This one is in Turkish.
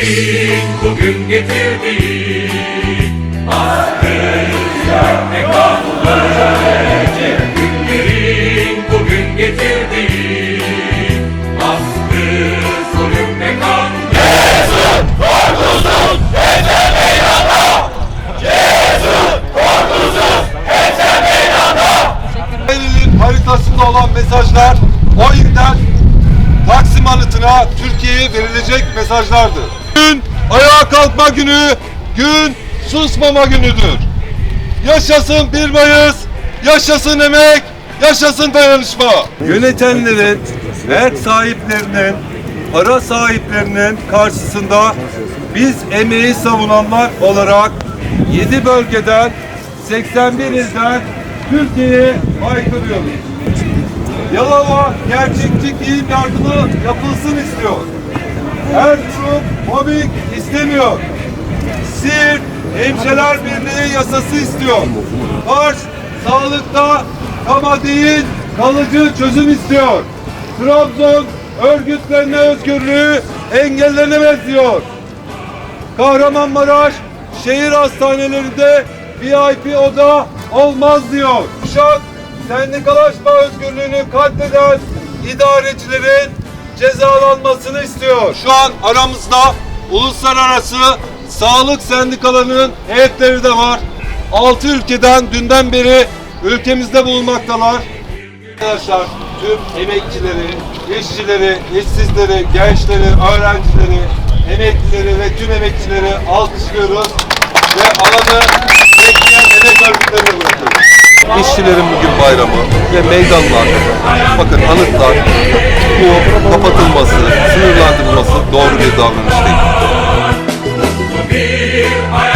Günlerin bugün ne Günlerin Askı zulüm ne haritasında olan mesajlar o ilden Taksim anıtına Türkiye'ye verilecek mesajlardır. Ayağa kalkma günü, gün susmama günüdür. Yaşasın 1 Mayıs, yaşasın emek, yaşasın dayanışma. Yönetenlerin, verk sahiplerinin, para sahiplerinin karşısında biz emeği savunanlar olarak 7 bölgeden 81 ilden Türkiye'ye haykırıyoruz. Yalova gerçekçi giyim yardımı yapılsın istiyor. Erzurum mobbing istemiyor. Siirt Hemşireler Birliği yasası istiyor. Kars sağlıkta kama değil kalıcı çözüm istiyor. Trabzon örgütlenme özgürlüğü engellenemez diyor. Kahramanmaraş şehir hastanelerinde VIP oda olmaz diyor. Uşak sendikalaşma özgürlüğünü katleden idarecilerin cezalanmasını istiyor. Şu an aramızda uluslararası sağlık sendikalarının heyetleri de var. 6 ülkeden dünden beri ülkemizde bulunmaktalar. Arkadaşlar tüm emekçileri, işçileri, işsizleri, gençleri, öğrencileri, emeklileri ve tüm emekçileri alkışlıyoruz ve alanı bekleyen emek örgütlerine bırakıyoruz. İşçilerin bugün bayramı ve meydanlar, bakın anıtlar, bu kapatılması, sınırlandırılması doğru bir davranış değil. Bir